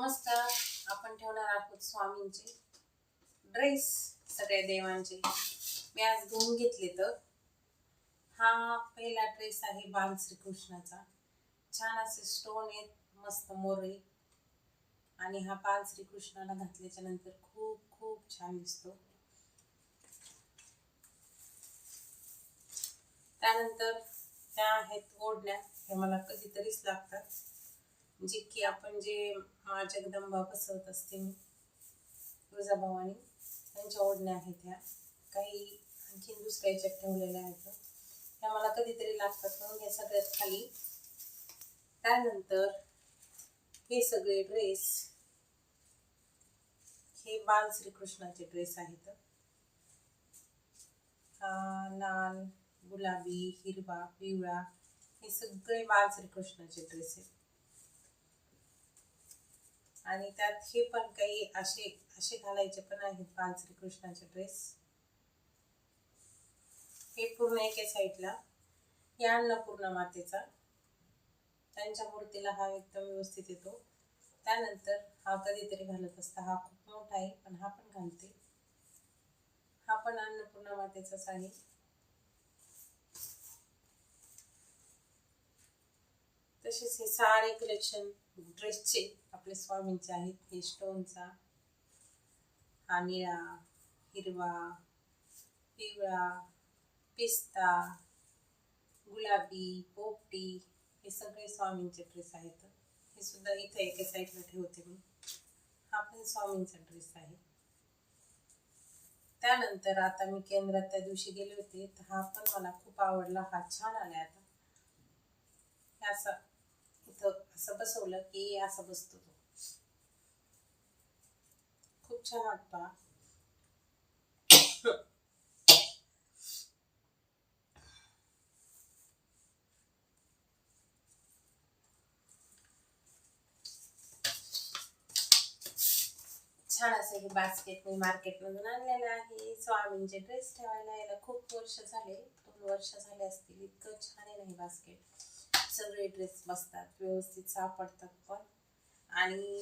नमस्कार. आपण ठेवणार आहोत स्वामींचे ड्रेस सगळ्या देवांचे. मी आज धुवून घेतले तर. हा पहिला ड्रेस आहे बाल श्रीकृष्णाचा. छान असे स्टोन आहेत मस्त मोरे आणि हा बाल श्रीकृष्णाला घातल्याच्या नंतर खूप खूप छान दिसतो. त्यानंतर त्या आहेत ओढण्या. हे मला कधीतरीच लागतात. जे की आपण जे मा जगदंबा बसवत असते तुळजाभवानी त्यांच्या ओढण्या आहेत ह्या काही आणखीन दुसऱ्या याच्यात ठेवलेल्या आहेत. ह्या मला कधीतरी लागतात म्हणून या सगळ्यात खाली. त्यानंतर हे सगळे ड्रेस हे बाल श्रीकृष्णाचे ड्रेस आहेत. लाल गुलाबी हिरवा पिवळा हे सगळे बाल श्रीकृष्णाचे ड्रेस आहेत. आणि त्यात हे पण काही असे असे घालायचे पण आहेत बाल श्रीकृष्णाचे ड्रेस हे पूर्ण एके साईडला या अन्नपूर्णा मातेचा. त्यांच्या मूर्तीला हा एकदम व्यवस्थित येतो. त्यानंतर हा कधीतरी घालत असता. हा खूप मोठा आहे पण हा पण घालते. हा पण अन्नपूर्णा मातेचाच आहे. तसेच हे सारे कलेक्शन ड्रेसचे आपले स्वामींचे आहेत. हे स्टोनचा हा निळा हिरवा पिवळा पिस्ता गुलाबी पोपटी हे सगळे स्वामींचे ड्रेस आहेत. हे सुद्धा इथे एका साईडला ठेवते मी. हा पण स्वामींचा ड्रेस आहे. त्यानंतर आता मी केंद्रात त्या दिवशी गेले होते तर हा पण मला खूप आवडला. हा छान आला आता हे असं इथं असं बसवलं की असं बसतो तो. खूप छान वाटतं छान असं हे बास्केट मी मार्केटमधून आणलेलं आहे. स्वामींचे ड्रेस ठेवायला याला खूप वर्ष झाले. दोन वर्ष झाले असतील. इतकं छान आहे नाही बास्केट सगळे ड्रेस बसतात व्यवस्थित सापडतात पण. आणि